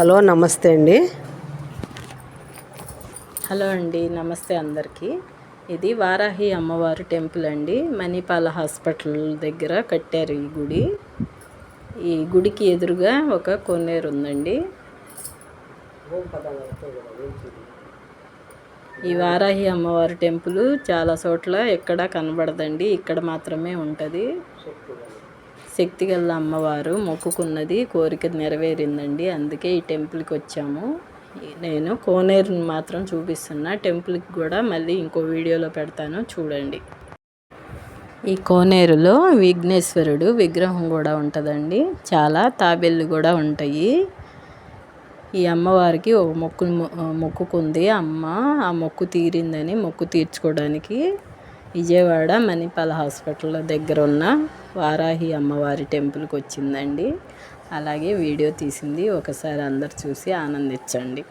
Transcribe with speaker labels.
Speaker 1: Hello నమస్తే అండి.
Speaker 2: Hello అండి నమస్తే అందరికీ. ఇది వారాహి అమ్మవారు టెంపుల్ అండి. మణిపాల హాస్పిటల్ దగ్గర కట్టారు ఈ గుడి. ఈ గుడికి ఎదురుగా ఒక కొన్నేరు ఉందండి. ఈ వారాహి అమ్మవారి టెంపుల్ చాలా చోట్ల ఎక్కడా కనబడదండి. ఇక్కడ మాత్రమే ఉంటుంది. శక్తిగల అమ్మవారు మొక్కుకున్నది కోరిక నెరవేరిందండి. అందుకే ఈ టెంపుల్కి వచ్చాము. నేను కోనేరుని మాత్రం చూపిస్తున్నా. టెంపుల్కి కూడా మళ్ళీ ఇంకో వీడియోలో పెడతాను. చూడండి. ఈ కోనేరులో విఘ్నేశ్వరుడు విగ్రహం కూడా ఉంటుందండి. చాలా తాబేళ్ళు కూడా ఉంటాయి. ఈ అమ్మవారికి ఒక మొక్కు మొక్కుకుంది. అమ్మ ఆ మొక్కు తీరిందని మొక్కు తీర్చుకోవడానికి విజయవాడ మణిపాల హాస్పిటల్ దగ్గర ఉన్న వారాహి అమ్మవారి టెంపుల్కి వచ్చిందండి అలాగే వీడియో తీసింది. ఒకసారి అందరు చూసి ఆనందించండి.